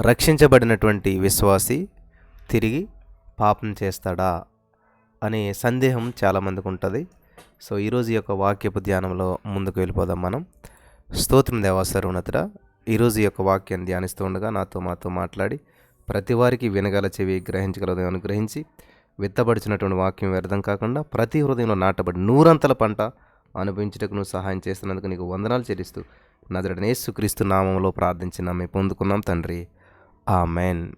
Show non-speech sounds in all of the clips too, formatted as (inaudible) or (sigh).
రక్షించబడినటువంటి విశ్వాసి తిరిగి పాపం చేస్తాడా అనే సందేహం చాలామందికి ఉంటుంది. సో ఈరోజు యొక్క వాక్యపు ధ్యానంలో ముందుకు వెళ్ళిపోదాం మనం. స్తోత్రం దేవా ఈరోజు యొక్క వాక్యాన్ని ధ్యానిస్తూ ఉండగా నాతో మాతో మాట్లాడి ప్రతి వారికి వినగల చెవి గ్రహించగలదని అనుగ్రహించి విత్తబడిచినటువంటి వాక్యం వ్యర్థం కాకుండా ప్రతి హృదయంలో నాటబడి నూరంతల పంట అనుభవించటకు నువ్వు సహాయం చేస్తున్నందుకు నీకు వందనాలు చెల్లిస్తూ నదుడని సుక్రీస్తు నామంలో ప్రార్థించిన మేము పొందుకున్నాం తండ్రి. ఆమెన్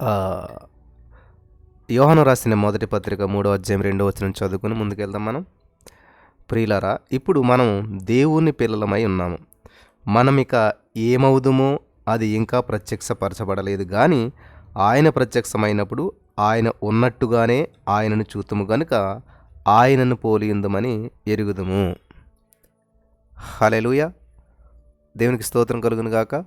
ఆ, యోహాను రాసిన మొదటి పత్రిక మూడో అధ్యాయం రెండో వచ్చిన చదువుకుని ముందుకెళ్దాం మనం. ప్రియులరా ఇప్పుడు మనం దేవుని పిల్లలమై ఉన్నాము. మనం ఇక ఏమవుదుమో అది ఇంకా ప్రత్యక్షపరచబడలేదు. కానీ ఆయన ప్రత్యక్షమైనప్పుడు ఆయన ఉన్నట్టుగానే ఆయనను చూతుము గనుక ఆయనను పోలియుందమని ఎరుగుదుము. హలెలుయ దేవునికి స్తోత్రం కలుగును గాక.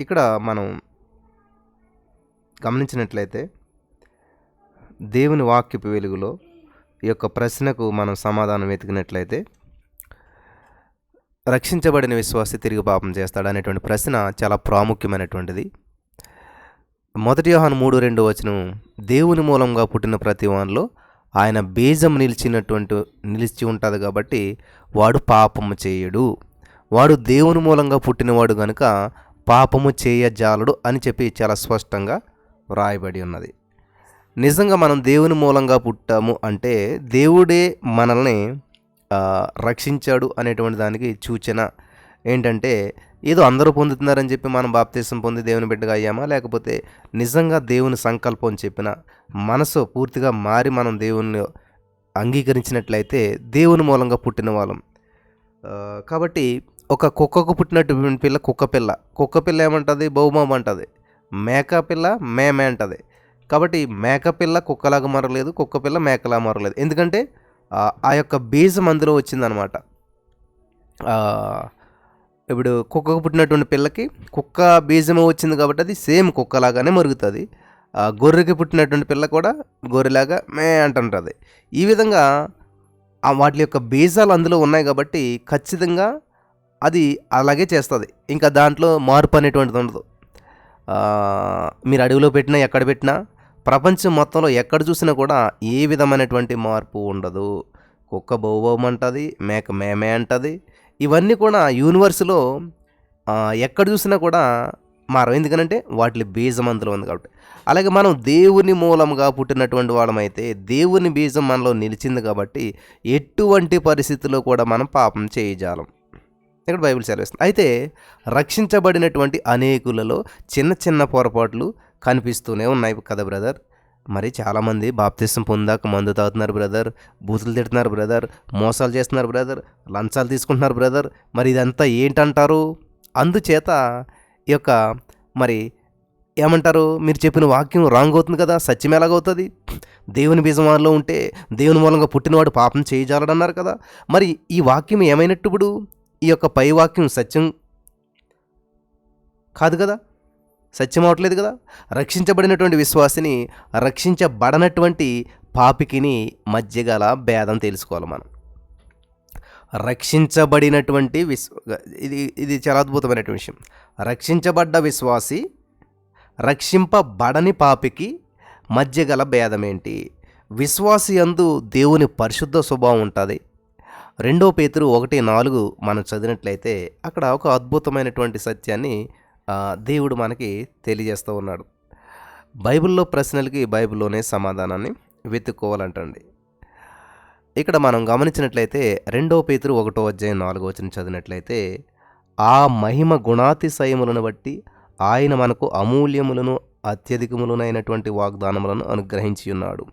ఇక్కడ మనం గమనించినట్లయితే దేవుని వాక్యపు వెలుగులో ఈ యొక్క ప్రశ్నకు మనం సమాధానం వెతికినట్లయితే రక్షించబడిన విశ్వాసి తిరిగి పాపం చేస్తాడు అనేటువంటి ప్రశ్న చాలా ప్రాముఖ్యమైనటువంటిది. మొదటి యోహాను మూడు రెండు వచనం దేవుని మూలంగా పుట్టిన ప్రతి వానిలో ఆయన బీజం నిలిచినటువంటి నిలిచి ఉంటుంది కాబట్టి వాడు పాపము చేయడు. వాడు దేవుని మూలంగా పుట్టినవాడు కనుక పాపము చేయజాలడు అని చెప్పి చాలా స్పష్టంగా వ్రాయబడి ఉన్నది. నిజంగా మనం దేవుని మూలంగా పుట్టాము అంటే దేవుడే మనల్ని రక్షించాడు అనేటువంటి దానికి సూచన ఏంటంటే ఏదో అందరూ పొందుతున్నారని చెప్పి మనం బాప్తీసం పొంది దేవుని బిడ్డగా అయ్యామా? లేకపోతే నిజంగా దేవుని సంకల్పం చెప్పిన మనసు పూర్తిగా మారి మనం దేవుని అంగీకరించినట్లయితే దేవుని మూలంగా పుట్టిన వాళ్ళం. కాబట్టి ఒక కుక్కకు పుట్టినటువంటి పిల్ల కుక్క పిల్ల. కుక్క పిల్ల ఏమంటుంది? బహుమం అంటుంది. మేక పిల్ల మేమే అంటుంది. కాబట్టి మేక పిల్ల కుక్కలాగా మారలేదు కుక్క పిల్ల మేకలా మారలేదు. ఎందుకంటే ఆ, యొక్క బీజం అందులో వచ్చిందనమాట. ఇప్పుడు కుక్కకు పుట్టినటువంటి పిల్లకి కుక్క బీజము వచ్చింది కాబట్టి అది సేమ్ కుక్కలాగానే మరుగుతుంది. గొర్రెకి పుట్టినటువంటి పిల్ల కూడా గొర్రెలాగా మే అంటుంటుంది. ఈ విధంగా వాటి యొక్క బీజాలు అందులో ఉన్నాయి కాబట్టి ఖచ్చితంగా అది అలాగే చేస్తుంది. ఇంకా దాంట్లో మార్పు అనేటువంటిది ఉండదు. మీరు అడవిలో పెట్టినా ఎక్కడ పెట్టినా ప్రపంచం మొత్తంలో ఎక్కడ చూసినా కూడా ఏ విధమైనటువంటి మార్పు ఉండదు. కుక్క బౌబౌమంటుంది మేక మేమే అంటుంది ఇవన్నీ కూడా యూనివర్స్లో ఎక్కడ చూసినా కూడా మారం ఎందుకనంటే వాటి బీజం అందులో ఉంది కాబట్టి. అలాగే మనం దేవుని మూలంగా పుట్టినటువంటి వాళ్ళమైతే దేవుని బీజం మనలో నిలిచింది కాబట్టి ఎటువంటి పరిస్థితుల్లో కూడా మనం పాపం చేయజాలం. ఇక్కడ బైబిల్ సెలవిస్తుంది. అయితే రక్షించబడినటువంటి అనేకులలో చిన్న చిన్న పొరపాట్లు కనిపిస్తూనే ఉన్నాయి కదా బ్రదర్. మరి చాలామంది బాప్తిసం పొందాక మందు తాగుతున్నారు బ్రదర్ బూతులు తిడుతున్నారు బ్రదర్ మోసాలు చేస్తున్నారు బ్రదర్ లంచాలు తీసుకుంటున్నారు బ్రదర్ మరి ఇదంతా ఏంటంటారు? అందుచేత ఈ యొక్క మరి ఏమంటారు? మీరు చెప్పిన వాక్యం రాంగ్ అవుతుంది కదా? సత్యం ఎలాగవుతుంది? దేవుని బీజమానంలో ఉంటే దేవుని మూలంగా పుట్టినవాడు పాపం చేయజాలడన్నారు కదా? మరి ఈ వాక్యం ఏమైనట్టు ఇప్పుడు? ఈ యొక్క పై వాక్యం సత్యం కాదు కదా? సత్యం అవట్లేదు కదా? రక్షించబడినటువంటి విశ్వాసిని రక్షించబడనటువంటి పాపికిని మధ్య గల భేదం తెలుసుకోవాలి మనం. రక్షించబడినటువంటి విశ్వ ఇది ఇది చాలా అద్భుతమైనటువంటి విషయం. రక్షించబడ్డ విశ్వాసి రక్షింపబడని పాపికి మధ్య గల భేదం ఏంటి? విశ్వాసి అందు దేవుని పరిశుద్ధ స్వభావం ఉంటుంది. రెండో పేతురు ఒకటి నాలుగు మనం చదివినట్లయితే అక్కడ ఒక అద్భుతమైనటువంటి సత్యాన్ని దేవుడు మనకి తెలియజేస్తూ ఉన్నాడు. బైబిల్లో ప్రశ్నలకి బైబిల్లోనే సమాధానాన్ని వెతుక్కోవాలంటండి. ఇక్కడ మనం గమనించినట్లయితే రెండో పేతురు ఒకటో అధ్యాయం నాలుగో వచ్చిన చదివినట్లయితే ఆ మహిమ గుణాతిశయములను బట్టి ఆయన మనకు అమూల్యములను అత్యధికములనైనటువంటి వాగ్దానములను అనుగ్రహించి ఉన్నాడు.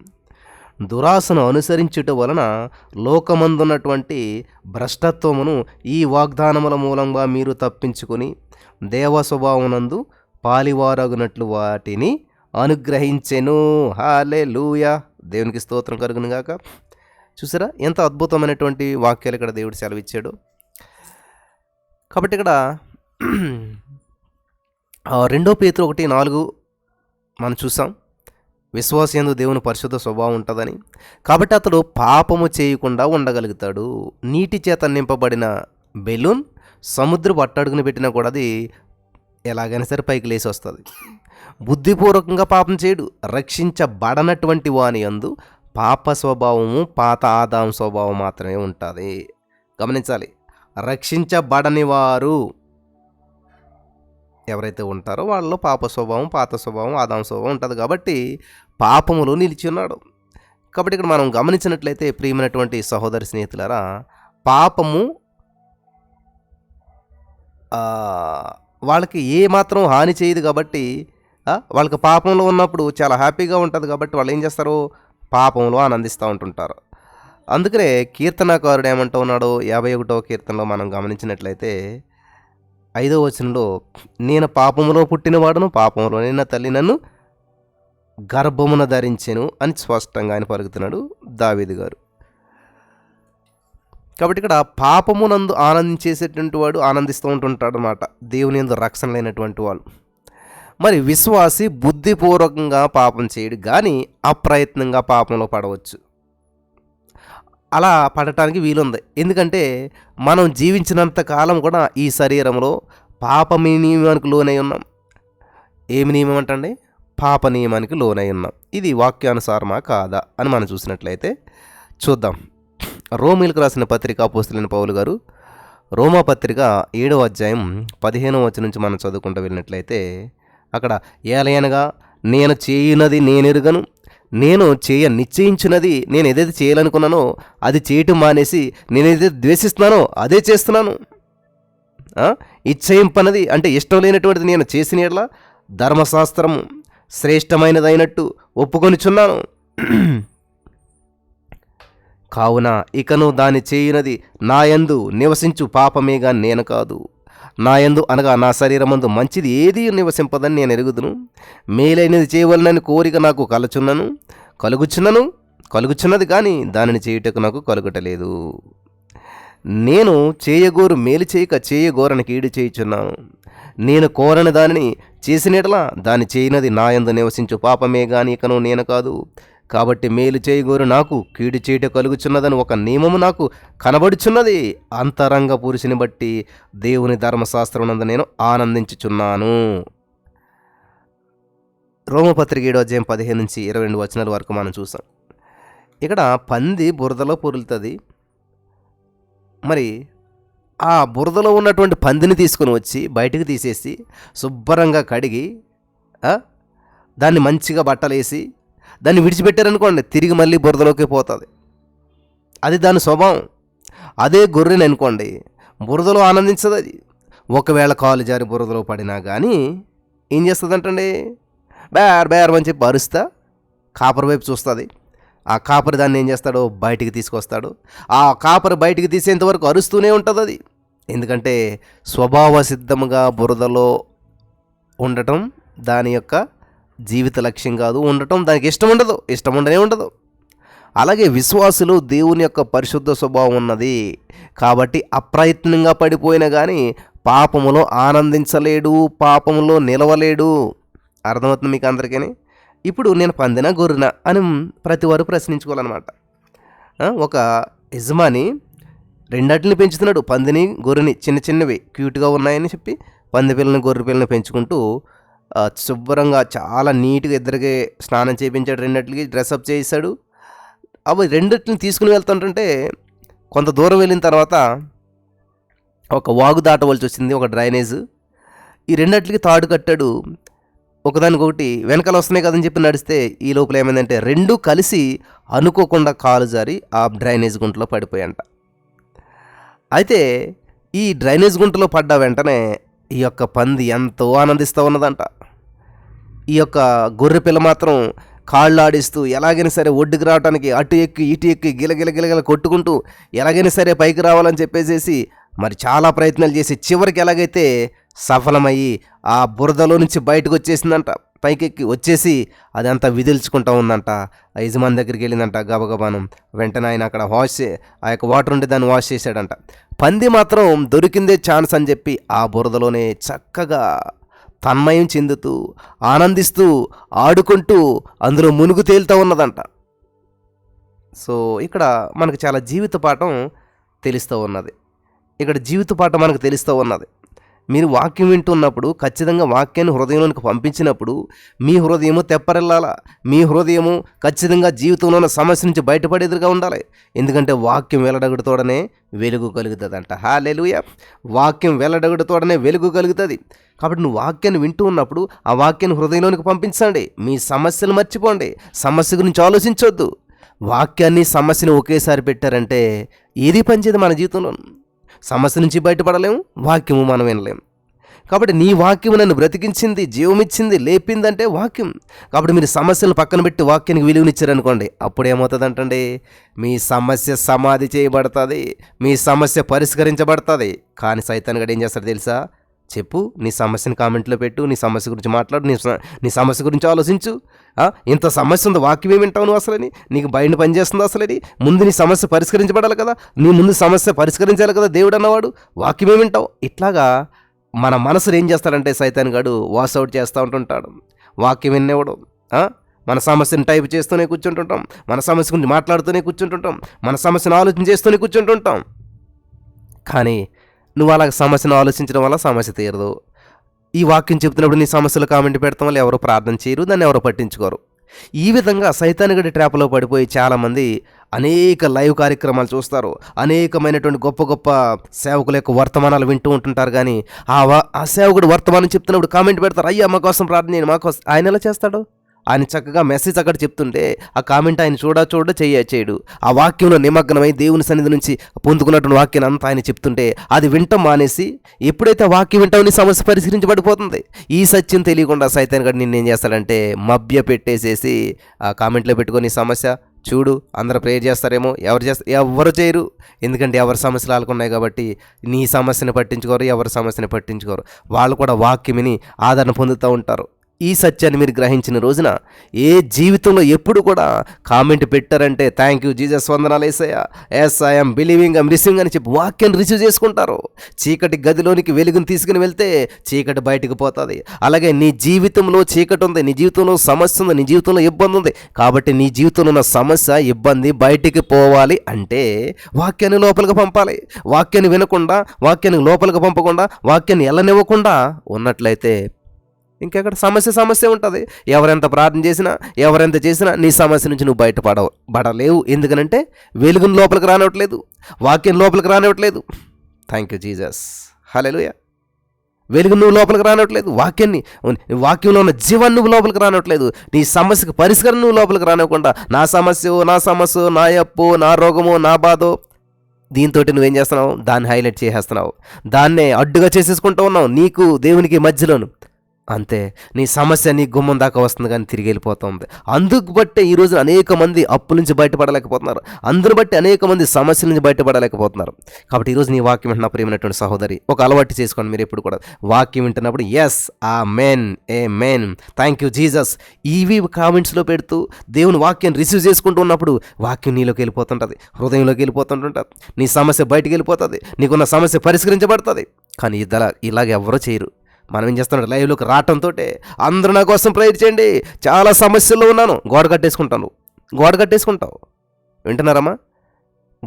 దురాశను అనుసరించుట వలన లోకమందున్నటువంటి భ్రష్టత్వమును ఈ వాగ్దానముల మూలంగా మీరు తప్పించుకొని దేవ స్వభావనందు పాలివారగునట్లు వాటిని అనుగ్రహించెను. హాలే దేవునికి స్తోత్రం కలుగును గాక చూసారా ఎంత అద్భుతమైనటువంటి వాక్యాలు ఇక్కడ దేవుడు సెలవిచ్చాడు. కాబట్టి ఇక్కడ రెండో పేతురు ఒకటి నాలుగు మనం చూసాం. విశ్వాసేందు దేవుని పరిశుద్ధ స్వభావం ఉంటుందని. కాబట్టి అతడు పాపము చేయకుండా ఉండగలుగుతాడు. నీటి చేత నింపబడిన బెలూన్ సముద్రపు అట్టడుగున పెట్టినా కూడా అది ఎలాగైనా సరే పైకి లేచి వస్తుంది. బుద్ధిపూర్వకంగా పాపం చేయడు. రక్షించబడనటువంటి వాని యందు పాప స్వభావము పాత ఆదాం స్వభావం మాత్రమే ఉంటుంది. గమనించాలి. రక్షించబడని వారు ఎవరైతే ఉంటారో వాళ్ళలో పాప స్వభావం పాత స్వభావం ఆదాం స్వభావం ఉంటుంది. కాబట్టి పాపములో నిలిచి ఉన్నాడు కాబట్టి ఇక్కడ మనం గమనించినట్లయితే ప్రియమైనటువంటి సహోదరి స్నేహితులారా పాపము వాళ్ళకి ఏ మాత్రం హాని చేయదు కాబట్టి వాళ్ళకి పాపంలో ఉన్నప్పుడు చాలా హ్యాపీగా ఉంటుంది కాబట్టి వాళ్ళు ఏం చేస్తారు? పాపంలో ఆనందిస్తూ ఉంటుంటారు. అందుకనే కీర్తనకారుడు ఏమంటూ ఉన్నాడు యాభై ఒకటో కీర్తనలో మనం గమనించినట్లయితే ఐదో వచనంలో నేను పాపంలో పుట్టినవాడును పాపంలో నిన్న తల్లి నన్ను గర్భమున ధరించెను అని స్పష్టంగా ఆయన పలుకుతున్నాడు దావేది గారు. కాబట్టి ఇక్కడ పాపమునందు ఆనందించేసేటువంటి వాడు ఆనందిస్తూ ఉంటుంటాడు అనమాట దేవుని ఎందు రక్షణ లేనటువంటి వాళ్ళు మరి విశ్వాసి బుద్ధిపూర్వకంగా పాపం చేయడు కానీ అప్రయత్నంగా పాపంలో పడవచ్చు. అలా పడటానికి వీలుంది. ఎందుకంటే మనం జీవించినంత కాలం కూడా ఈ శరీరంలో పాప నియమానికి లోనై ఉన్నాం. ఏమి నియమం అంటండి? పాప నియమానికి లోనై ఉన్నాం. ఇది వాక్యానుసారమా కాదా అని మనం చూసినట్లయితే చూద్దాం. రోమిలకు రాసిన పత్రిక పోస్తులైన పౌలు గారు రోమా పత్రిక ఏడవ అధ్యాయం పదిహేనవ వచ్చి నుంచి మనం చదువుకుంటూ వెళ్ళినట్లయితే అక్కడ ఏలయనగా నేను చేయునది నేనెరుగను నేను చేయ నిశ్చయించినది నేను ఏదైతే చేయాలనుకున్నానో అది చేయటం మానేసి నేను ఏదైతే ద్వేషిస్తున్నానో అదే చేస్తున్నాను. ఇచ్చయింపనది అంటే ఇష్టం లేనటువంటిది నేను చేసిన ధర్మశాస్త్రము. శ్రేష్టమైనదైనట్టు ఒప్పుకొనిచున్నాను. కావున ఇకను దాని చేయునది నాయందు నివసించు పాపమేగా నేను కాదు. నాయందు అనగా నా శరీరమందు మంచిది ఏది నివసింపదని నేను ఎరుగుదును. మేలైనది చేయవలనని కోరిక నాకు కలచున్నను. కలుగుచున్నను కలుగుచున్నది కానీ దానిని చేయుటకు నాకు కలుగటలేదు. నేను చేయగోరు మేలు చేయక చేయగోరని కీడు చేయుచున్నాను. నేను కోరని దానిని చేసినట్లా దాని చేయనది నాయందు నివసించు పాపమే గాని ఇకను నేను కాదు. కాబట్టి మేలు చేయగోరు నాకు కీడు చేయట కలుగుచున్నదని ఒక నియమము నాకు కనబడుచున్నది. అంతరంగ పురుషుని బట్టి దేవుని ధర్మశాస్త్రం నందు నేను ఆనందించుచున్నాను. రోమపత్రిక ఏడో అధ్యాయం పదిహేను నుంచి ఇరవై రెండు వచనాల వరకు మనం చూసాం. ఇక్కడ పంది బురదలో పొరులుతుంది. మరి ఆ బురదలో ఉన్నటువంటి పందిని తీసుకొని వచ్చి బయటికి తీసేసి శుభ్రంగా కడిగి దాన్ని మంచిగా బట్టలేసి దాన్ని విడిచిపెట్టారనుకోండి తిరిగి మళ్ళీ బురదలోకి పోతుంది. అది దాని స్వభావం. అదే గొర్రెని అనుకోండి బురదలో ఆనందించదు అది. ఒకవేళ కాలు జారి బురదలో పడినా కానీ ఏం చేస్తుందంటండి? బేర్ బేర్ అని చెప్పి అరుస్తా కాపర్ వైపు చూస్తుంది. ఆ కాపరి దాన్ని ఏం చేస్తాడో బయటికి తీసుకొస్తాడు. ఆ కాపరి బయటికి తీసేంత వరకు అరుస్తూనే ఉంటుంది అది. ఎందుకంటే స్వభావ సిద్ధముగా బురదలో ఉండటం దాని యొక్క జీవిత లక్ష్యం కాదు. ఉండటం దానికి ఇష్టం ఉండదు. ఇష్టం ఉండనే ఉండదు. అలాగే విశ్వాసులు దేవుని యొక్క పరిశుద్ధ స్వభావం ఉన్నది. కాబట్టి అప్రయత్నంగా పడిపోయినా కానీ పాపములో ఆనందించలేడు పాపములో నిలవలేడు. అర్థమవుతుంది మీకు అందరికీ ఇప్పుడు నేను పందిన గొర్రెన అని ప్రతి వారు ప్రశ్నించుకోవాలన్నమాట. ఒక యజమాని రెండాటిని పెంచుతున్నాడు. పందిని గొర్రెని చిన్న చిన్నవి క్యూట్గా ఉన్నాయని చెప్పి పంది పిల్లని గొర్రె పిల్లని పెంచుకుంటూ శుభ్రంగా చాలా నీట్గా ఇద్దరికి స్నానం చేయించాడు రెండిటికి డ్రెస్అప్ చేశాడు అవి రెండిటిని తీసుకుని వెళ్తుంటుంటే కొంత దూరం వెళ్ళిన తర్వాత ఒక వాగు దాటవలసి వచ్చింది ఒక డ్రైనేజ్. ఈ రెండిటికి తాడు కట్టాడు. ఒకదానికొకటి వెనకాల వస్తున్నాయి కదని చెప్పి నడిస్తే ఈ లోపల ఏమైందంటే రెండు కలిసి అనుకోకుండా కాలు జారి ఆ డ్రైనేజ్ గుంటలో పడిపోయంట. అయితే ఈ డ్రైనేజ్ గుంటలో పడ్డ వెంటనే ఈ యొక్క పంది ఎంతో ఆనందిస్తూ ఉన్నదంట. ఈ యొక్క గొర్రె పిల్ల మాత్రం కాళ్ళు ఆడిస్తూ ఎలాగైనా సరే ఒడ్డుకు రావడానికి అటు ఎక్కి ఇటు ఎక్కి గిలగిల గిలగిల కొట్టుకుంటూ ఎలాగైనా సరే పైకి రావాలని చెప్పేసేసి మరి చాలా ప్రయత్నాలు చేసి చివరికి ఎలాగైతే సఫలమయ్యి ఆ బురదలో నుంచి బయటకు వచ్చేసిందంట పైకెక్కి వచ్చేసి అదంతా విదిల్చుకుంటా ఉందంట. ఆ యజమాని దగ్గరికి వెళ్ళిందంట గబగబాను. వెంటనే ఆయన అక్కడ వాష్ చే- ఆ యొక్క వాటర్ ఉంటే దాన్ని వాష్ చేశాడంట. పంది మాత్రం దొరికిందే ఛాన్స్ అని చెప్పి ఆ బురదలోనే చక్కగా తన్మయం చెందుతూ ఆనందిస్తూ ఆడుకుంటూ అందులో మునుగు తేలుతూ ఉన్నదంట. సో ఇక్కడ మనకు చాలా జీవిత పాఠం తెలుస్తూ ఉన్నది. ఇక్కడ జీవిత పాఠం మనకు తెలుస్తూ ఉన్నది. మీరు వాక్యం వింటున్నప్పుడు ఖచ్చితంగా వాక్యాన్ని హృదయంలోనికి పంపించినప్పుడు మీ హృదయము తెప్పరిల్లాల? మీ హృదయము ఖచ్చితంగా జీవితంలో ఉన్న సమస్య నుంచి బయటపడేదిగా ఉండాలి. ఎందుకంటే వాక్యం వెల్లడగడుతోడనే వెలుగు కలుగుతుంది అంట హాలెలుయ వాక్యం వెల్లడగడుతోడనే వెలుగు కలుగుతుంది. కాబట్టి నువ్వు వాక్యాన్ని వింటూ ఉన్నప్పుడు ఆ వాక్యాన్ని హృదయంలోనికి పంపించండి. మీ సమస్యలు మర్చిపోండి. సమస్య గురించి ఆలోచించొద్దు. వాక్యాన్ని సమస్యని ఒకేసారి పెట్టారంటే ఏది పనిచేది మన జీవితంలో. సమస్య నుంచి బయటపడలేము వాక్యము మనం వినలేము కాబట్టి నీ వాక్యం నన్ను బ్రతికించింది జీవమిచ్చింది లేపిందంటే వాక్యం. కాబట్టి మీరు సమస్యలు పక్కన పెట్టి వాక్యానికి విలువనిచ్చారనుకోండి అప్పుడు ఏమవుతుందంటండి? మీ సమస్య సమాధి చేయబడుతుంది మీ సమస్య పరిష్కరించబడుతుంది. కానీ సైతాన్ని గడ ఏం చేస్తాడు తెలుసా? చెప్పు నీ సమస్యను కామెంట్లో పెట్టు నీ సమస్య గురించి మాట్లాడు నీ నీ సమస్య గురించి ఆలోచించు. ఇంత సమస్య ఉంది వాక్యం ఏమి వింటావు నువ్వు అసలని నీకు బయట పనిచేస్తుంది అసలని ముందు నీ సమస్య పరిష్కరించబడాలి కదా? నీ ముందు సమస్య పరిష్కరించాలి కదా దేవుడు అన్నవాడు? వాక్యం ఏమి వింటావు? ఇట్లాగా మన మనసులు ఏం చేస్తాడంటే సైతాన్ గాడు వాసౌట్ చేస్తూ ఉంటుంటాడు. వాక్యం వినేవాడు మన సమస్యను టైప్ చేస్తూనే కూర్చుంటుంటాం. మన సమస్య గురించి మాట్లాడుతూనే కూర్చుంటుంటాం. మన సమస్యను ఆలోచన చేస్తూనే కూర్చుంటుంటాం. కానీ నువ్వు అలా సమస్యను ఆలోచించడం వల్ల సమస్య తీరదు. ఈ వాక్యం చెప్తున్నప్పుడు నీ సమస్యలు కామెంట్ పెడతాం వల్ల ఎవరు ప్రార్థన చేయరు దాన్ని ఎవరు పట్టించుకోరు. ఈ విధంగా సైతానిగడి ట్రాప్లో పడిపోయి చాలామంది అనేక లైవ్ కార్యక్రమాలు చూస్తారు. అనేకమైనటువంటి గొప్ప గొప్ప సేవకుల యొక్క వర్తమానాలు వింటూ ఉంటుంటారు కానీ ఆ ఆ సేవకుడు వర్తమానం చెప్తున్నప్పుడు కామెంట్ పెడతారు అయ్యా మా కోసం ప్రార్థన చేయండి మా కోసం ఆయన ఎలా చేస్తాడు? ఆయన చక్కగా మెసేజ్ అక్కడ చెప్తుంటే ఆ కామెంట్ ఆయన చూడ చూడ చేయ చేయడు. ఆ వాక్యంలో నిమగ్నమై దేవుని సన్నిధి నుంచి పొందుకున్నటువంటి వాక్యాన్ని అంతా ఆయన చెప్తుంటే అది వింటం మానేసి ఎప్పుడైతే వాక్యం వింటావు నీ సమస్య పరిష్కరించబడిపోతుంది. ఈ సత్యం తెలియకుండా సైతాన్ గడు నిన్ను ఏం చేస్తాడంటే మభ్య పెట్టేసేసి ఆ కామెంట్లో పెట్టుకొని సమస్య చూడు అందరూ ప్రేయర్ చేస్తారేమో ఎవరు చేస్తారు ఎవరు చేయరు. ఎందుకంటే ఎవరి సమస్యలు వాళ్ళకు కాబట్టి నీ సమస్యని పట్టించుకోరు ఎవరి సమస్యని పట్టించుకోరు. వాళ్ళు కూడా వాక్యం విని ఆదరణ పొందుతూ ఉంటారు. ఈ సత్యాన్ని మీరు గ్రహించిన రోజున ఏ జీవితంలో ఎప్పుడు కూడా కామెంట్ పెట్టారంటే థ్యాంక్ యూ జీజస్ వందనాలు వేసయ్యా yes I'm believing I'm receiving అని చెప్పి వాక్యాన్ని రిసీవ్ చేసుకుంటారు. చీకటి గదిలోనికి వెలుగుని తీసుకుని వెళ్తే చీకటి బయటికి పోతుంది. అలాగే నీ జీవితంలో చీకటి ఉంది నీ జీవితంలో సమస్య ఉంది నీ జీవితంలో ఇబ్బంది ఉంది. కాబట్టి నీ జీవితంలో ఉన్న సమస్య ఇబ్బంది బయటికి పోవాలి అంటే వాక్యాన్ని లోపలికి పంపాలి. వాక్యాన్ని వినకుండా వాక్యాన్ని లోపలికి పంపకుండా వాక్యాన్ని ఎల్లనివ్వకుండా ఉన్నట్లయితే ఇంకెక్కడ సమస్య సమస్య ఉంటుంది. ఎవరెంత ప్రార్థన చేసినా ఎవరెంత చేసినా నీ సమస్య నుంచి నువ్వు బయటపడవు పడలేవు. ఎందుకనంటే వెలుగుని లోపలికి రానివ్వట్లేదు వాక్యం లోపలికి రానివ్వట్లేదు. థ్యాంక్ యూ జీజస్ హలోయ వెలుగు నువ్వు లోపలికి రానివ్వట్లేదు వాక్యాన్ని వాక్యంలో ఉన్న జీవాన్ని నువ్వు లోపలికి రానివ్వట్లేదు. నీ సమస్యకు పరిష్కారం నువ్వు లోపలికి రానివ్వకుండా నా సమస్య నా సమస్య నా అప్పు నా రోగము నా బాధో దీంతో నువ్వేం చేస్తున్నావు? దాన్ని హైలైట్ చేసేస్తున్నావు. దాన్నే అడ్డుగా చేసేసుకుంటూ ఉన్నావు. నీకు దేవునికి మధ్యలోను. అంతే. నీ సమస్య నీ గుమ్మం దాకా వస్తుంది కానీ తిరిగి వెళ్ళిపోతుంది అందుకు బట్టే ఈరోజు అనేక మంది అప్పు నుంచి బయటపడలేకపోతున్నారు. అందరు బట్టి అనేక మంది సమస్యల నుంచి బయటపడలేకపోతున్నారు. కాబట్టి ఈరోజు నీ వాక్యం వింటున్న ప్రియమైనటువంటి సహోదరి ఒక అలవాటు చేసుకోండి మీరు ఎప్పుడు కూడా. వాక్యం వింటున్నప్పుడు yes amen amen thank you Jesus ఇవి కామెంట్స్లో పెడుతూ దేవుని వాక్యాన్ని రిసీవ్ చేసుకుంటూ ఉన్నప్పుడు వాక్యం నీలోకి వెళ్ళిపోతుంటుంది హృదయంలోకి వెళ్ళిపోతుంటుంటుంది. నీ సమస్య బయటికి వెళ్ళిపోతుంది నీకున్న సమస్య పరిష్కరించబడుతుంది. కానీ ఇదలా ఇలాగ ఎవరో చేయరు. మనం ఏం చేస్తున్నాం? లైవ్లోకి రావటంతో అందరూ నా కోసం ప్రేయర్ చేయండి. చాలా సమస్యల్లో ఉన్నాను. గోడ కట్టేసుకుంటాను. గోడ కట్టేసుకుంటావు. వింటున్నారమ్మా?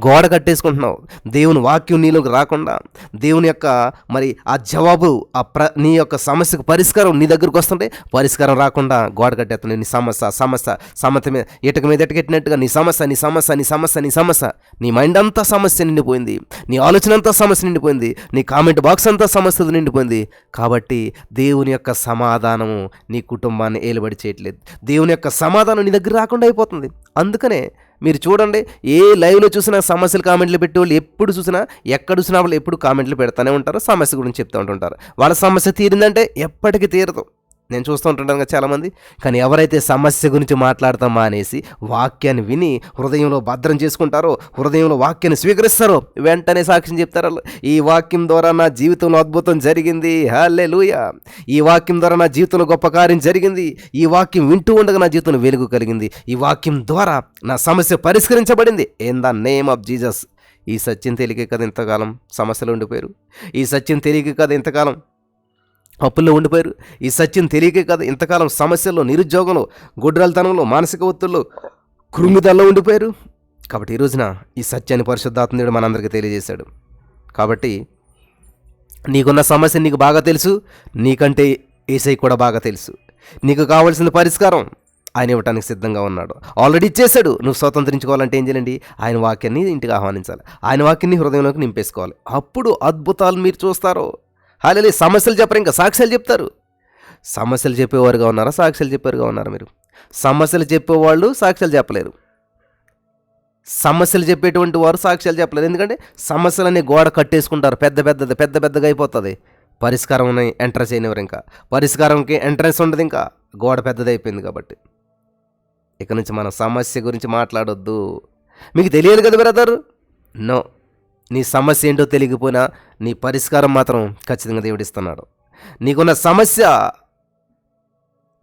గోడ కట్టేసుకుంటున్నావు. దేవుని వాక్యం నీలోకి రాకుండా దేవుని యొక్క మరి ఆ జవాబు ఆ ప్ర నీ యొక్క సమస్యకు పరిష్కారం నీ దగ్గరకు వస్తుంటే పరిష్కారం రాకుండా గోడ కట్టేస్తున్నావు నీ సమస్య సమస్య సమస్య మీద ఇటుక మీద ఎటకెట్టినట్టుగా నీ సమస్య నీ సమస్య నీ సమస్య నీ సమస్య. నీ మైండ్ అంతా సమస్య నిండిపోయింది. నీ ఆలోచన అంతా సమస్య నిండిపోయింది. నీ కామెంట్ బాక్స్ అంతా సమస్యతో నిండిపోయింది. కాబట్టి దేవుని యొక్క సమాధానము నీ కుటుంబాన్ని ఏలుబడి చేయట్లేదు. దేవుని యొక్క సమాధానం నీ దగ్గర రాకుండా అయిపోతుంది. అందుకనే మీరు చూడండి ఏ లైవ్లో చూసినా సమస్యలు కామెంట్లు పెట్టే వాళ్ళు ఎప్పుడు చూసినా ఎక్కడ చూసినా వాళ్ళు ఎప్పుడు కామెంట్లు పెడతానే ఉంటారు సమస్య గురించి చెప్తూ ఉంటుంటారు. వాళ్ళ సమస్య తీరిందంటే ఎప్పటికీ తీరదు. నేను చూస్తూ ఉంటుంటాను కదా చాలామంది. కానీ ఎవరైతే సమస్య గురించి మాట్లాడతాం మానేసి వాక్యాన్ని విని హృదయంలో భద్రం చేసుకుంటారో హృదయంలో వాక్యాన్ని స్వీకరిస్తారో వెంటనే సాక్ష్యం చెప్తారు. ఈ వాక్యం ద్వారా నా జీవితంలో అద్భుతం జరిగింది. హలే లూయ ఈ వాక్యం ద్వారా నా జీవితంలో గొప్ప కార్యం జరిగింది. ఈ వాక్యం వింటూ ఉండగా నా జీవితంలో వెలుగు కలిగింది. ఈ వాక్యం ద్వారా నా సమస్య పరిష్కరించబడింది. In the name of Jesus ఈ సత్యం తెలియక కదా ఇంతకాలం సమస్యలు ఉండిపోయారు. ఈ సత్యం తెలియక కదా ఇంతకాలం అప్పుల్లో ఉండిపోయారు. ఈ సత్యం తెలియకే కదా ఇంతకాలం సమస్యల్లో నిరుద్యోగంలో గుడ్రాలతనంలో మానసిక ఒత్తుల్లో కృంగుదల్లో ఉండిపోయారు. కాబట్టి ఈ రోజున ఈ సత్యాన్ని పరిశుద్ధాత్మదేవుడు మనందరికీ తెలియజేశాడు. కాబట్టి నీకున్న సమస్య నీకు బాగా తెలుసు నీకంటే ఏసై కూడా బాగా తెలుసు. నీకు కావాల్సిన పరిష్కారం ఆయన ఇవ్వటానికి సిద్ధంగా ఉన్నాడు. ఆల్రెడీ ఇచ్చేశాడు. నువ్వు స్వతంత్రించుకోవాలంటే ఏం చేయాలండి? ఆయన వాక్యాన్ని ఇంటికి ఆహ్వానించాలి. ఆయన వాక్యాన్ని హృదయంలోకి నింపేసుకోవాలి. అప్పుడు అద్భుతాలు మీరు చూస్తారు హాలే సమస్యలు చెప్పరు ఇంకా సాక్ష్యాలు చెప్తారు. సమస్యలు చెప్పేవారుగా ఉన్నారా? సాక్ష్యాలు చెప్పేవారుగా ఉన్నారా మీరు? సమస్యలు చెప్పేవాళ్ళు సాక్ష్యాలు చెప్పలేరు. సమస్యలు చెప్పేటువంటి వారు సాక్ష్యాలు చెప్పలేరు. ఎందుకంటే సమస్యలన్నీ గోడ కట్టేసుకుంటారు. పెద్ద పెద్దది పెద్ద పెద్దగా అయిపోతుంది. పరిష్కారం ఎంటర్ అయినవారు ఇంకా. పరిష్కారంకి ఎంట్రెన్స్ ఉండదు ఇంకా. గోడ పెద్దది అయిపోయింది కాబట్టి. ఇక నుంచి మనం సమస్య గురించి మాట్లాడొద్దు. మీకు తెలియదు కదా బ్రదర్ నో నీ సమస్య ఏంటో తెలియకపోయినా నీ పరిష్కారం మాత్రం ఖచ్చితంగా దేవుడిస్తున్నాడు నీకున్న సమస్య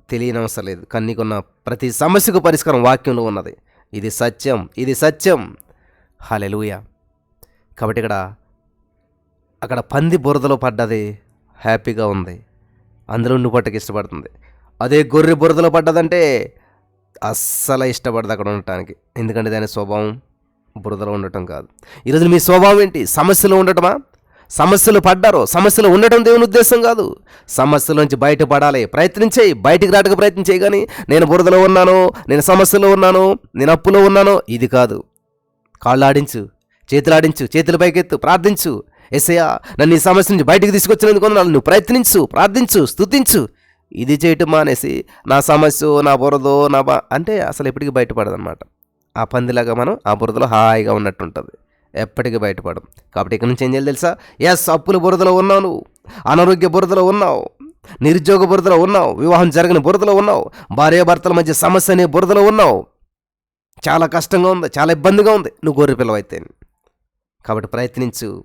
తెలియనవసరం లేదు కానీ నీకున్న ప్రతి సమస్యకు పరిష్కారం వాక్యంలో ఉన్నది. ఇది సత్యం ఇది సత్యం. హాలెలుయ కాబట్టి ఇక్కడ అక్కడ పంది బురదలో పడ్డది హ్యాపీగా ఉంది. అందులో నువ్వు పట్టకి ఇష్టపడుతుంది. అదే గొర్రె బురదలో పడ్డదంటే అస్సలు ఇష్టపడదు అక్కడ ఉండటానికి. ఎందుకంటే దాని స్వభావం బురదలో ఉండటం కాదు. ఈరోజు మీ స్వభావం ఏంటి? సమస్యలు ఉండటమా? సమస్యలు పడ్డారు? సమస్యలు ఉండటం దేవుని ఉద్దేశం కాదు. సమస్యలోంచి బయటపడాలి. ప్రయత్నించేయి. బయటికి రాటకు ప్రయత్నించేయి కానీ నేను బురదలో ఉన్నాను నేను సమస్యలో ఉన్నాను నేను అప్పులో ఉన్నాను ఇది కాదు. కాళ్ళు ఆడించు చేతులు ఆడించు చేతుల పైకెత్తు ప్రార్థించు. ఎసయ్యా నన్ను ఈ సమస్య నుంచి బయటికి తీసుకొచ్చినందుకు నువ్వు ప్రయత్నించు ప్రార్థించు స్తుతించు. ఇది చేయటం మానేసి నా సమస్య నా బురదో నా బా అంటే అసలు ఎప్పటికీ బయటపడదన్నమాట. ఆ పందిలాగా మనం ఆ బురదలో హాయిగా ఉన్నట్టు ఉంటుంది ఎప్పటికీ బయటపడం కాబట్టి ఇక్కడ నుంచి ఏం చేయాలి తెలుసా? ఎస్ అప్పుల బురదలో ఉన్నావు. నువ్వు అనారోగ్య బురదలో ఉన్నావు. నిరుద్యోగ బురదలో ఉన్నావు. వివాహం జరగని బురదలో ఉన్నావు. భార్యాభర్తల మధ్య సమస్య అనే బురదలో ఉన్నావు. చాలా కష్టంగా ఉంది చాలా ఇబ్బందిగా ఉంది. నువ్వు గొర్రె పిల్లవైతే. కాబట్టి ప్రయత్నించు.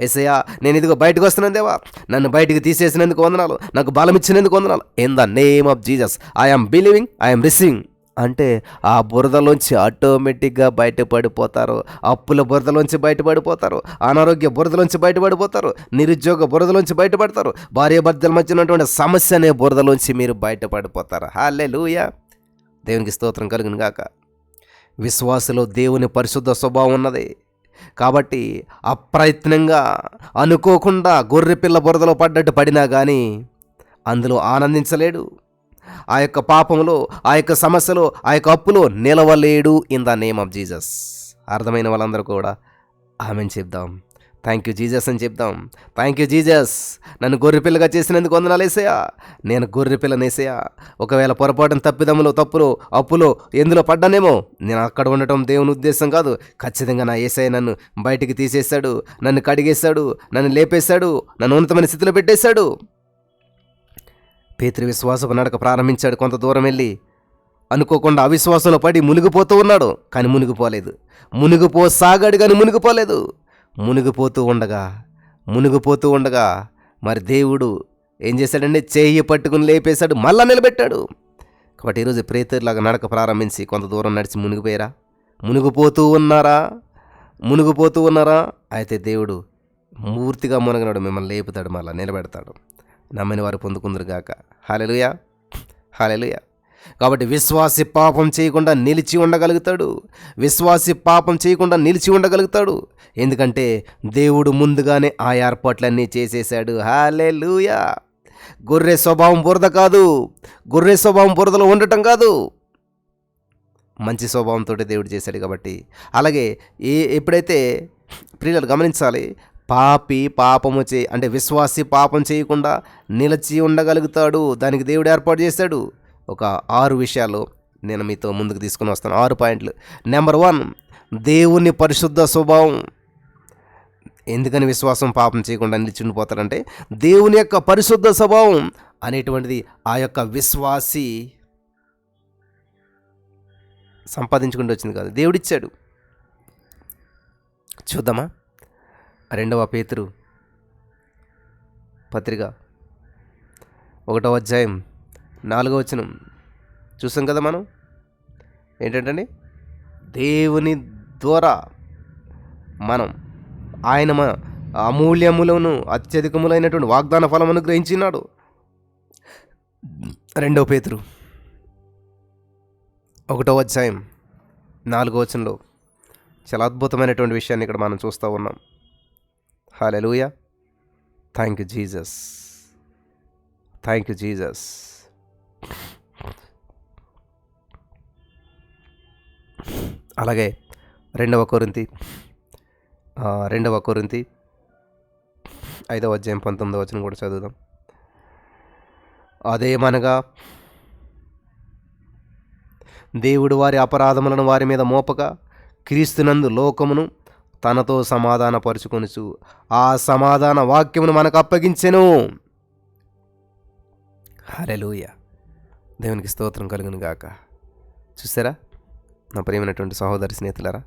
ఎసయ్యా నేను ఇదిగో బయటకు వస్తున్నాను దేవా. నన్ను బయటికి తీసేసినందుకు వందనాలు. నాకు బలం ఇచ్చినందుకు వందనాలు in the name of Jesus I'm believing I'm receiving అంటే ఆ బురదలోంచి ఆటోమేటిక్గా బయటపడిపోతారు. అప్పుల బురదలోంచి బయటపడిపోతారు. అనారోగ్య బురదలోంచి బయటపడిపోతారు. నిరుద్యోగ బురదలోంచి బయటపడతారు. భార్యాభర్తల మధ్య ఉన్నటువంటి సమస్య అనే బురదలోంచి మీరు బయటపడిపోతారు. హాలే దేవునికి స్తోత్రం కలుగును గాక. విశ్వాసలో దేవుని పరిశుద్ధ స్వభావం ఉన్నది. కాబట్టి అప్రయత్నంగా అనుకోకుండా గొర్రె పిల్ల బురదలో పడ్డట్టు పడినా కానీ అందులో ఆనందించలేడు. ఆ యొక్క పాపంలో ఆ యొక్క సమస్యలో ఆ యొక్క అప్పులో నిలవలేడు in the name of Jesus అర్థమైన వాళ్ళందరూ కూడా ఆమెను చెప్దాం. థ్యాంక్ యూ జీజస్ అని చెప్దాం. థ్యాంక్ యూ జీజస్ నన్ను గొర్రెపిల్లగా చేసినందుకు వందనాలేసయా నేను గొర్రెపిల్లనేసయా ఒకవేళ పొరపాటున తప్పిదములో తప్పులో అప్పులో ఎందులో పడ్డానేమో నేను అక్కడ ఉండటం దేవుని ఉద్దేశం కాదు. ఖచ్చితంగా నా ఏసఐ నన్ను బయటికి తీసేశాడు నన్ను కడిగేశాడు నన్ను లేపేశాడు నన్ను ఉన్నతమైన స్థితిలో పెట్టేశాడు. పేతృ విశ్వాసపు నడక ప్రారంభించాడు కొంత దూరం వెళ్ళి. అనుకోకుండా అవిశ్వాసంలో పడి మునిగిపోతూ ఉన్నాడు కానీ మునిగిపోలేదు. మునిగిపో సాగాడు కానీ మునిగిపోలేదు. మునిగిపోతూ ఉండగా మునిగిపోతూ ఉండగా మరి దేవుడు ఏం చేశాడంటే చేయి పట్టుకుని లేపేశాడు మళ్ళా నిలబెట్టాడు. కాబట్టి ఈరోజు ప్రేతలాగా నడక ప్రారంభించి కొంత దూరం నడిచి మునిగిపోయారా? మునిగిపోతూ ఉన్నారా? మునిగిపోతూ ఉన్నారా? అయితే దేవుడు మూర్తిగా మునగనాడు మిమ్మల్ని లేపుతాడు మళ్ళీ నిలబెడతాడు. నమ్మని వారు పొందుకుందరుగాక హాలెలుయా. హాలెలుయా. కాబట్టి విశ్వాసి పాపం చేయకుండా నిలిచి ఉండగలుగుతాడు. విశ్వాసి పాపం చేయకుండా నిలిచి ఉండగలుగుతాడు. ఎందుకంటే దేవుడు ముందుగానే ఆ ఏర్పాట్లన్నీ చేసేశాడు. లూయా గొర్రె స్వభావం బురద కాదు. గొర్రె స్వభావం బురదలో ఉండటం కాదు. మంచి స్వభావంతో దేవుడు చేశాడు కాబట్టి. అలాగే ఏ ఎప్పుడైతే ప్రియులు గమనించాలి పాపి పాపము చే అంటే విశ్వాసి పాపం చేయకుండా నిలిచి ఉండగలుగుతాడు. దానికి దేవుడు ఏర్పాటు చేశాడు. ఒక ఆరు విషయాలు నేను మీతో ముందుకు తీసుకుని వస్తాను. ఆరు పాయింట్లు. నెంబర్ వన్ దేవుని పరిశుద్ధ స్వభావం. ఎందుకని విశ్వాసం పాపం చేయకుండా నిలిచి ఉండిపోతారంటే దేవుని యొక్క పరిశుద్ధ స్వభావం అనేటువంటిది ఆ యొక్క విశ్వాసి సంపాదించుకుంటూ వచ్చింది కాదు. దేవుడిచ్చాడు. చూద్దామా? రెండవ పేతురు పత్రిక ఒకటవ అధ్యాయం నాలుగవ వచనం. చూసాం కదా మనం? ఏంటంటే దేవుని ద్వారా మనం ఆయన మన అమూల్యములను అత్యధికములైనటువంటి వాగ్దాన ఫలమును గ్రహించినాడు. రెండో పేతురు ఒకటో అధ్యాయం నాలుగో వచనంలో చాలా అద్భుతమైనటువంటి విషయాన్ని ఇక్కడ మనం చూస్తూ ఉన్నాం. Hallelujah thank you Jesus thank you Jesus అలాగే రెండవ కొరింతి రెండవ కొరింతి ఐదవ అధ్యాయం పంతొమ్మిదవ వచ్చిన కూడా చదువుదాం. అదేమనగా దేవుడు వారి అపరాధములను వారి మీద మోపక క్రీస్తునందు లోకమును తనతో సమాధానపరుచుకొనుచు ఆ సమాధాన వాక్యమును మనకు అప్పగించెను హల్లెలూయా. దేవునికి స్తోత్రం కలుగును గాక. చూసారా? నా ప్రియమైనటువంటి సహోదరి స్నేహితులరా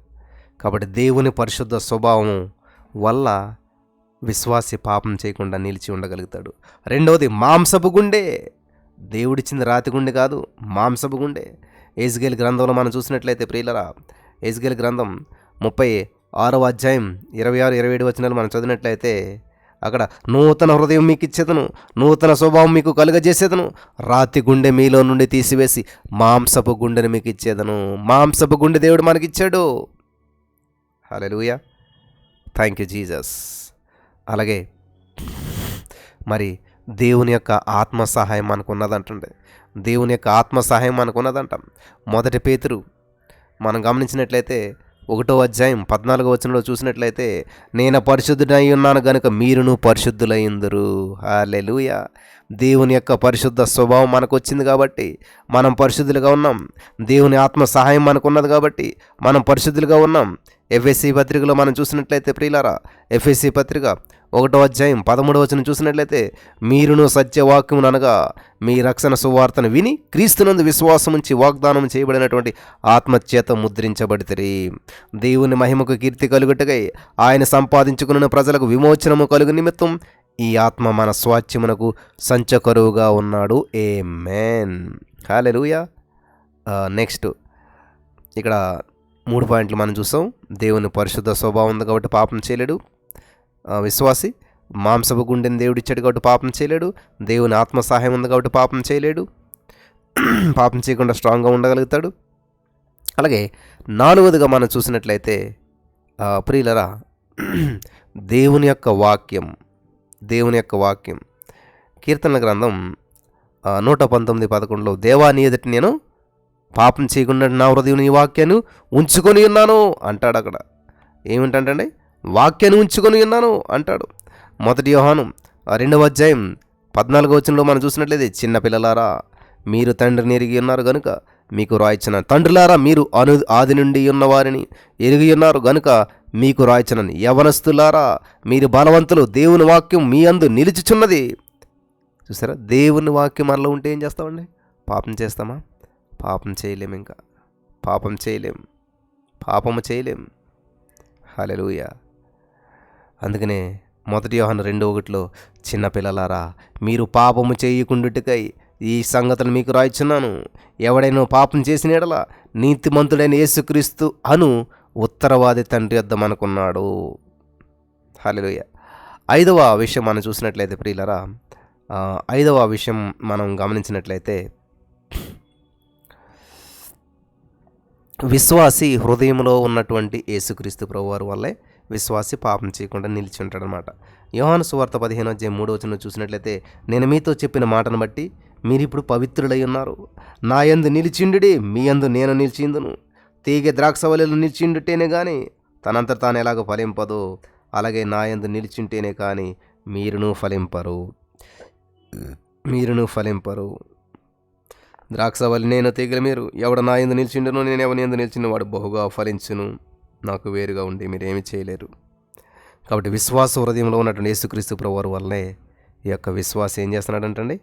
కాబట్టి దేవుని పరిశుద్ధ స్వభావం వల్ల విశ్వాసి పాపం చేయకుండా నిలిచి ఉండగలుగుతాడు. రెండవది మాంసపు గుండె. దేవుడిచ్చింది రాతి గుండె కాదు మాంసపు గుండె. ఏజ్గేల్ గ్రంథంలో మనం చూసినట్లయితే ప్రియులరా ఏజ్గేల్ గ్రంథం ముప్పై ఆరవ అధ్యాయం ఇరవై ఆరు ఇరవై ఏడు వచనాలు మనం చదివినట్లయితే అక్కడ నూతన హృదయం మీకు ఇచ్చేదను నూతన స్వభావం మీకు కలుగజేసేదను రాతి గుండె మీలో నుండి తీసివేసి మాంసపు గుండెని మీకు ఇచ్చేదను. మాంసపు గుండె దేవుడు మనకిచ్చాడు. హల్లెలూయా. థ్యాంక్ యూ జీజస్ అలాగే మరి దేవుని యొక్క ఆత్మ సహాయం మనకు ఉన్నదంటుండే దేవుని యొక్క ఆత్మ సహాయం మనకు ఉన్నదంటాం మొదటి పేతురు మనం గమనించినట్లయితే ఒకటో అధ్యాయం పద్నాలుగో వచనంలో చూసినట్లయితే నేను పరిశుద్ధుడై ఉన్నాను గనుక మీరును పరిశుద్ధులయ్యిందరు హాలెలుయ దేవుని యొక్క పరిశుద్ధ స్వభావం మనకు వచ్చింది కాబట్టి మనం పరిశుద్ధులుగా ఉన్నాం. దేవుని ఆత్మ సహాయం మనకు ఉన్నది కాబట్టి మనం పరిశుద్ధులుగా ఉన్నాం. ఎఫ్ఎస్సి పత్రికలో మనం చూసినట్లయితే ప్రియులారా ఎఫ్ఎస్సి పత్రిక ఒకటో అధ్యాయం పదమూడవ వచనం చూసినట్లయితే మీరును సత్యవాక్యమును అనగా మీ రక్షణ సువార్తను విని క్రీస్తునందు విశ్వాసం ఉంచి వాగ్దానం చేయబడినటువంటి ఆత్మచేత ముద్రించబడితే దేవుని మహిమకు కీర్తి కలుగుటకై ఆయన సంపాదించుకున్న ప్రజలకు విమోచనము కలుగు నిమిత్తం ఈ ఆత్మ మన స్వాచ్యమునకు సంచకరువుగా ఉన్నాడు. ఏ మేన్ హాలెలూయా నెక్స్ట్ ఇక్కడ మూడు పాయింట్లు మనం చూసాం. దేవుని పరిశుద్ధ స్వభావం ఉంది కాబట్టి పాపం చేయలేడు. విశ్వాసి మాంసపు గుండెని దేవుడు ఇచ్చాడు కాబట్టి పాపం చేయలేడు దేవుని ఆత్మ సహాయం ఉంది కాబట్టి పాపం చేయలేడు (clears throat) పాపం చేయకుండా స్ట్రాంగ్గా ఉండగలుగుతాడు. అలాగే నాలుగవదిగా మనం చూసినట్లయితే ప్రియులరా (clears throat) దేవుని యొక్క వాక్యం దేవుని యొక్క వాక్యం. కీర్తనల గ్రంథం నూట పంతొమ్మిది పదకొండులో దేవా నీ ఎదుటి నేను పాపం చేయకుండా నా హృదయం నీ వాక్యాన్ని ఉంచుకొని ఉన్నాను అంటాడు అక్కడ. ఏమిటంటే వాక్యాన్ని ఉంచుకొని ఉన్నాను అంటాడు. మొదటి యోహాను రెండవ అధ్యాయం పద్నాలుగో వచనంలో మనం చూసినట్లయితే చిన్నపిల్లలారా మీరు తండ్రిని ఎరిగి ఉన్నారు కనుక మీకు రాయిచిన తండ్రులారా మీరు అను ఆది నుండి ఉన్నవారిని ఎరిగి ఉన్నారు గనుక మీకు రాయిచనని యవనస్తులారా మీరు బలవంతులు దేవుని వాక్యం మీ అందు నిలిచిచున్నది. చూసారా? దేవుని వాక్యం మనలో ఉంటే ఏం చేస్తామండి? పాపం చేస్తామా? పాపం చేయలేం ఇంకా. పాపం చేయలేం. పాపము చేయలేం. హల్లెలూయ. అందుకనే మొదటి యోహన రెండు ఒకటిలో చిన్నపిల్లలారా మీరు పాపము చేయకుండుటకై ఈ సంగతులు మీకు రాయిచున్నాను. ఎవడైనా పాపం చేసిన ఎడల నీతిమంతుడైన యేసుక్రీస్తు అను ఉత్తరవాది తండ్రి వద్ద మనకున్నాడు. హల్లెలూయ ఐదవ విషయం మనం చూసినట్లయితే ప్రియులరా ఆ, ఐదవ విషయం మనం గమనించినట్లయితే విశ్వాసి హృదయంలో ఉన్నటువంటి యేసుక్రీస్తు ప్రభువారి వల్లే విశ్వాసి పాపం చేయకుండా నిలిచి ఉంటాడనమాట యోహాను సువార్త పదిహేను అధ్యాయం మూడో వచనం చూసినట్లయితే నేను మీతో చెప్పిన మాటను బట్టి మీరిప్పుడు పవిత్రులై ఉన్నారు. నా యందు నిలిచిండుడి మీ యందు నేను నిలిచిందును. తీగ ద్రాక్షవల్లిలో నిలిచిండుటేనే కానీ తనంత తాను ఎలాగో ఫలింపదు. అలాగే నా యందు నిలిచింటేనే కానీ మీరును ఫలింపరు. మీరును ఫలింపరు. ద్రాక్షవల్లి నేను తీగల మీరు. ఎవడ నా ఎందు నిలిచిండును నేను ఎవరి ఎందు నిలిచిన వాడు బహుగా ఫలించును. నాకు వేరుగా ఉండి మీరేమి చేయలేరు. కాబట్టి విశ్వాస హృదయంలో ఉన్నటువంటి యేసుక్రీస్తు ప్రభువారు వల్లనే ఈ యొక్క విశ్వాసం ఏం చేస్తున్నాడంటండి?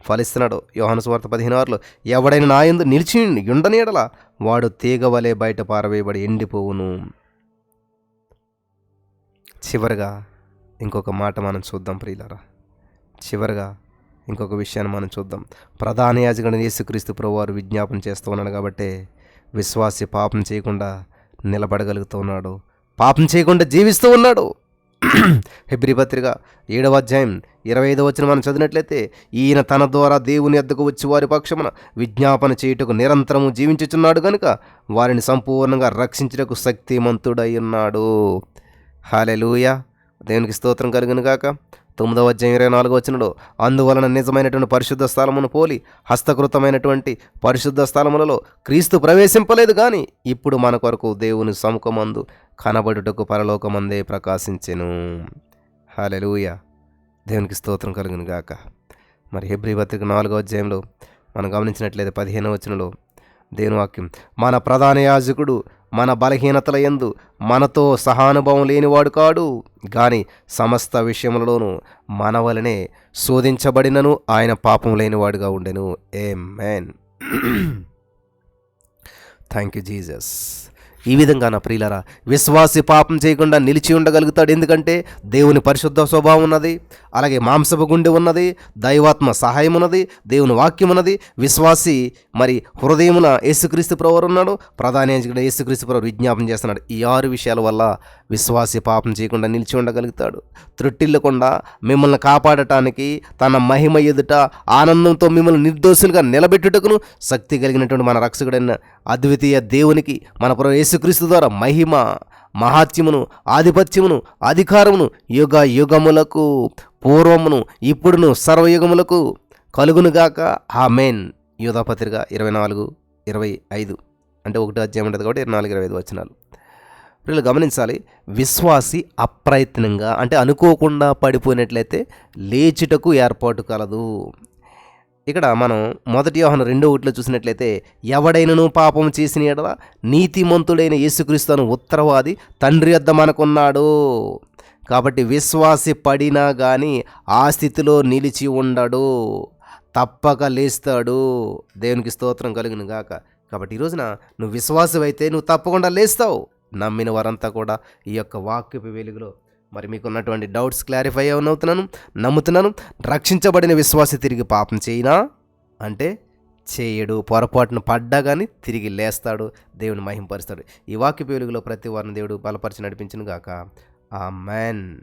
ఫలిస్తున్నాడు. యోహాను సువార్త పదిహేను ఆరులో ఎవడైనా నా ఎందు నిలిచి ఉండనీడలా వాడు తీగ వలె బయట పారవేయబడి ఎండిపోవును. చివరగా ఇంకొక మాట మనం చూద్దాం ప్రియులరా. చివరగా ఇంకొక విషయాన్ని మనం చూద్దాం. ప్రధాన యాజకుడు యేసుక్రీస్తు ప్రభువారు విజ్ఞాపన చేస్తూ ఉన్నాడు కాబట్టి విశ్వాసి పాపం చేయకుండా నిలబడగలుగుతూ ఉన్నాడు పాపం చేయకుండా జీవిస్తూ ఉన్నాడు. (clears throat) హెబ్రి పత్రిక ఏడవ అధ్యాయం ఇరవై ఐదవ వచ్చిన మనం చదివినట్లయితే ఈయన తన ద్వారా దేవుని ఎద్దకు వచ్చి వారి పక్షమున విజ్ఞాపన చేయుటకు నిరంతరము జీవించుచున్నాడు కనుక వారిని సంపూర్ణంగా రక్షించుటకు శక్తిమంతుడై ఉన్నాడు. హాలెలూయ దేవునికి స్తోత్రం కలుగును గాక. తొమ్మిదవ అధ్యాయం ఇరవై నాలుగు వచ్చినడు అందువలన నిజమైనటువంటి పరిశుద్ధ స్థలమును పోలి హస్తకృతమైనటువంటి పరిశుద్ధ స్థలములలో క్రీస్తు ప్రవేశింపలేదు కానీ ఇప్పుడు మన కొరకు దేవుని సముఖమందు కనబడుటకు పరలోకమందే ప్రకాశించెను. హాలెలూయ దేవునికి స్తోత్రం కలుగును గాక. మరి హెబ్రి పత్రిక నాలుగో అధ్యాయంలో మనం గమనించినట్లయితే పదిహేనవ వచనంలో దేవుని వాక్యం మన ప్రధాన యాజకుడు మన బలహీనతల ఎందు మనతో సహానుభవం లేనివాడు కాడు. గాని సమస్త విషయములలోనూ మన వలనే శోధించబడినను ఆయన పాపం లేనివాడుగా ఉండెను. Amen thank you Jesus ఈ విధంగా నా ప్రియులరా విశ్వాసి పాపం చేయకుండా నిలిచి ఉండగలుగుతాడు. ఎందుకంటే దేవుని పరిశుద్ధ స్వభావం ఉన్నది అలాగే మాంసపు గుండె ఉన్నది దైవాత్మ సహాయం ఉన్నది దేవుని వాక్యం ఉన్నది. విశ్వాసి మరి హృదయమున యేసుక్రీస్తు ప్రవరు ఉన్నాడు ప్రధాన యాజకుడు యేసుక్రీస్తు ప్రవరు విజ్ఞాపం చేస్తున్నాడు. ఈ ఆరు విషయాల వల్ల విశ్వాసి పాపం చేయకుండా నిలిచి ఉండగలుగుతాడు. త్రుట్టిల్లకుండా మిమ్మల్ని కాపాడటానికి తన మహిమ ఎదుట ఆనందంతో మిమ్మల్ని నిర్దోషులుగా నిలబెట్టుటకును శక్తి కలిగినటువంటి మన రక్షకుడైన అద్వితీయ దేవునికి మన ప్రభు యేసుక్రీస్తు ద్వారా మహిమ మహాత్యమును ఆధిపత్యమును అధికారమును యుగ యుగములకు పూర్వమును ఇప్పుడును సర్వయుగములకు కలుగునుగాక. ఆ మెయిన్ యూధాపత్రిక ఇరవై నాలుగు ఇరవై ఐదు అంటే ఒకటి అధ్యాయం ఉంటుంది కాబట్టి ఇరవై నాలుగు ఇరవై ఐదు వచనాలు. వీళ్ళు గమనించాలి విశ్వాసి అప్రయత్నంగా అంటే అనుకోకుండా పడిపోయినట్లయితే లేచుటకు ఏర్పాటు కలదు. ఇక్కడ మనం మొదటి యోహన రెండో ఒకటిలో చూసినట్లయితే ఎవడైనను పాపం చేసిన ఎడల నీతిమంతుడైన యేసుక్రీస్తును ఉత్తరవాది తండ్రి వద్ద మనకున్నాడు. కాబట్టి విశ్వాసి పడినా కానీ ఆ స్థితిలో నిలిచి ఉండడు. తప్పక లేస్తాడు. దేవునికి స్తోత్రం కలిగిన గాక. కాబట్టి ఈ రోజున నువ్వు అయితే నువ్వు తప్పకుండా లేస్తావు. నమ్మిన వారంతా కూడా ఈ యొక్క వాక్యపు వెలుగులో మరి మీకున్నటువంటి డౌట్స్ క్లారిఫై అవునవుతున్నాను నమ్ముతున్నాను. రక్షించబడిన విశ్వాసి తిరిగి పాపం చేయినా అంటే చేయడు. పొరపాటును పడ్డా కానీ తిరిగి లేస్తాడు. దేవుని మహింపరుస్తాడు. ఈ వాక్య పేలుగులో ప్రతి వారిని దేవుడు బలపరిచి నడిపించను గాక ఆ మ్యాన్